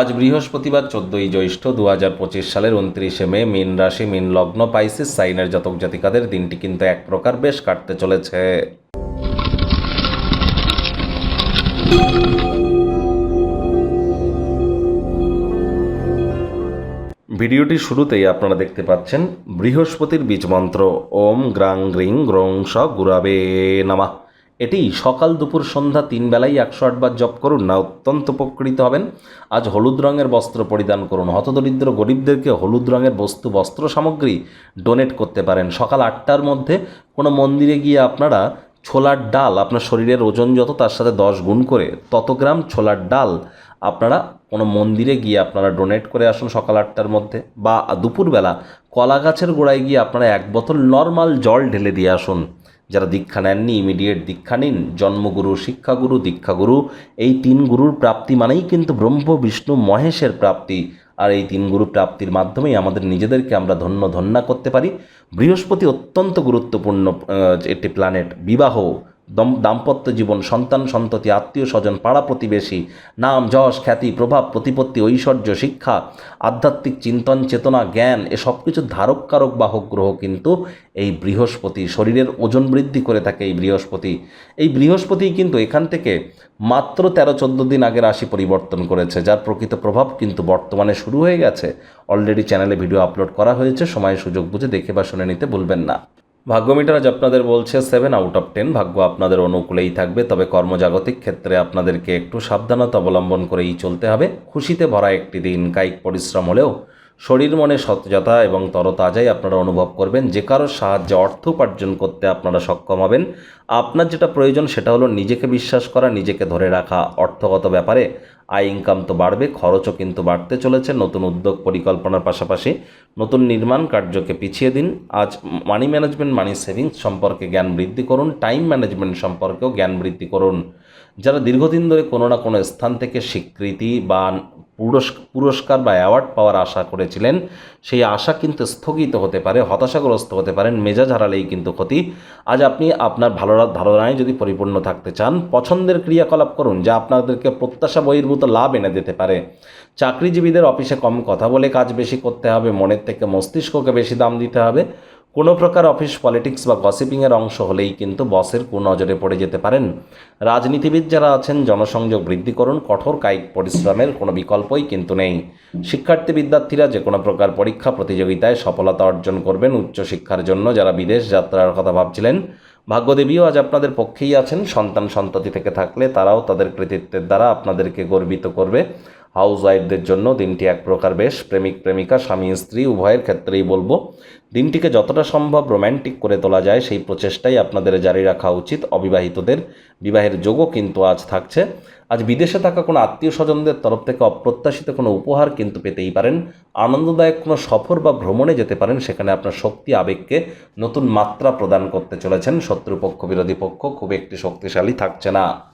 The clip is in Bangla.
আজ বৃহস্পতিবার চোদ্দই জ্যৈষ্ঠ দু হাজার পঁচিশ সালের উনত্রিশে মে মিন রাশি, মীন লগ্ন, পাইসিস, সাইনের জাতক জাতিকাদের দিনটি কিন্তু এক প্রকার বেশ কাটতে চলেছে। ভিডিওটি শুরুতেই আপনারা দেখতে পাচ্ছেন বৃহস্পতির বীজ মন্ত্র। ওম গ্রাং গ্রিং গ্রং স গুরাবে নামা। এটি সকাল দুপুর সন্ধ্যা তিন বেলাই একশো আটবার জপ করুন। না, অত্যন্ত উপকৃত হবেন। আজ হলুদ রঙের বস্ত্র পরিধান করুন। হতদরিদ্র গরিবদেরকে হলুদ রঙের বস্তু, বস্ত্র সামগ্রী ডোনেট করতে পারেন। সকাল আটটার মধ্যে কোনো মন্দিরে গিয়ে আপনারা ছোলার ডাল, আপনার শরীরের ওজন যত, তার সাথে দশ গুণ করে তত গ্রাম ছোলার ডাল আপনারা কোনো মন্দিরে গিয়ে আপনারা ডোনেট করে আসুন সকাল আটটার মধ্যে। বা দুপুরবেলা কলা গাছের গোড়ায় গিয়ে আপনারা এক বোতল নর্মাল জল ঢেলে দিয়ে আসুন। যারা দীক্ষা নেননি ইমিডিয়েট দীক্ষা নিন, জন্মগুরু, শিক্ষাগুরু, দীক্ষাগুরু, এই তিন গুরুর প্রাপ্তি মানেই কিন্তু ব্রহ্ম, বিষ্ণু, মহেশের প্রাপ্তি। আর এই তিন গুরু প্রাপ্তির মাধ্যমেই আমাদের নিজেদেরকে আমরা ধন্য, ধন্যা করতে পারি। বৃহস্পতি অত্যন্ত গুরুত্বপূর্ণ একটি প্ল্যানেট বিবাহ। দাম্পত্য জীবন, সন্তান, সন্ততি, আত্মীয় স্বজন, পাড়া প্রতিবেশী, নাম, যশ, খ্যাতি, প্রভাব, প্রতিপত্তি, ঐশ্বর্য, শিক্ষা, আধ্যাত্মিক চিন্তন, চেতনা, জ্ঞান, এ সব ধারক কারক বাহক গ্রহ কিন্তু এই বৃহস্পতি। শরীরের ওজন বৃদ্ধি করে থাকে এই বৃহস্পতি। এই বৃহস্পতি কিন্তু এখান থেকে মাত্র তেরো, চোদ্দ দিন আগে রাশি পরিবর্তন করেছে, যার প্রকৃত প্রভাব কিন্তু বর্তমানে শুরু হয়ে গেছে। অলরেডি চ্যানেলে ভিডিও আপলোড করা হয়েছে, সময় সুযোগ বুঝে দেখে বা শুনে নিতে ভুলবেন না। ভাগ্যমিটার আজ আপনাদের বলছে সেভেন আউট অফ টেন ভাগ্য আপনাদের অনুকূলেই থাকবে, তবে কর্মজাগতিক ক্ষেত্রে আপনাদেরকে একটু সাবধানতা অবলম্বন করেই চলতে হবে। খুশিতে ভরা একটি দিন, কায়িক পরিশ্রম হলেও শরীর মনে সতেজতা এবং তরতাজাই আপনারা অনুভব করবেন। যে কারোর সাহায্যে অর্থ উপার্জন করতে আপনারা সক্ষম হবেন। আপনার যেটা প্রয়োজন সেটা হলো নিজেকে বিশ্বাস করা, নিজেকে ধরে রাখা। অর্থগত ব্যাপারে আয় ইনকাম তো বাড়বে, খরচও কিন্তু বাড়তে চলেছে, নতুন উদ্যোগ পরিকল্পনার পাশাপাশি নতুন নির্মাণ কার্যকে পিছিয়ে দিন। আজ মানি ম্যানেজমেন্ট মানি সেভিংস সম্পর্কে জ্ঞান বৃদ্ধি করুন টাইম ম্যানেজমেন্ট সম্পর্কেও জ্ঞান বৃদ্ধি করুন। যারা দীর্ঘদিন ধরে কোনো না কোনো স্থান থেকে স্বীকৃতি বা পুরস্ক- পুরস্কার বা অ্যাওয়ার্ড পাওয়ার আশা করেছিলেন, সেই আশা কিন্তু স্থগিত হতে পারে, হতাশাগ্রস্ত হতে পারেন, মেজাজ হারালেই কিন্তু ক্ষতি। আজ আপনি আপনার ভালো ধারণায় যদি পরিপূর্ণ থাকতে চান, পছন্দের ক্রিয়াকলাপ করুন, যা আপনাদেরকে প্রত্যাশা বহির্ভূত লাভ এনে দিতে পারে। চাকরিজীবীদের অফিসে কম কথা বলে কাজ বেশি করতে হবে, মনের থেকে মস্তিষ্ককে বেশি দাম দিতে হবে। কোনো প্রকার অফিস পলিটিক্স বা গসিপিংয়ের অংশ হলেই কিন্তু বসের কুনজরে পড়ে যেতে পারেন। রাজনীতিবিদ যারা আছেন, জনসংযোগ বৃদ্ধি করুন, কঠোর কায়িক পরিশ্রমের কোনো বিকল্পই কিন্তু নেই। শিক্ষার্থী বিদ্যার্থীরা যে কোনো প্রকার পরীক্ষা প্রতিযোগিতায় সফলতা অর্জন করবেন উচ্চশিক্ষার জন্য যারা বিদেশ যাত্রার কথা ভাবছিলেন। ভাগ্যদেবীও আজ আপনাদের পক্ষেই আছেন। সন্তান সন্ততি থেকে থাকলে তারাও তাদের কৃতিত্বের দ্বারা আপনাদেরকে গর্বিত করবে। হাউস ওয়াইফদের জন্য দিনটি এক প্রকার বেশ প্রেমিক প্রেমিকা, স্বামী, স্ত্রী, উভয়ের ক্ষেত্রেই বলব। দিনটিকে যতটা সম্ভব রোম্যান্টিক করে তোলা যায়, সেই প্রচেষ্টাই আপনাদের জারি রাখা উচিত। অবিবাহিতদের বিবাহের যোগও কিন্তু আজ থাকছে। আজ বিদেশে থাকা কোনো আত্মীয় স্বজনদের তরফ থেকে অপ্রত্যাশিত কোনো উপহার কিন্তু পেতেই পারেন। আনন্দদায়ক কোনো সফর বা ভ্রমণে যেতে পারেন, সেখানে আপনার শক্তি, আবেগকে নতুন মাত্রা প্রদান করতে চলেছেন। শত্রুপক্ষ, বিরোধী পক্ষ খুব একটি শক্তিশালী থাকছে না।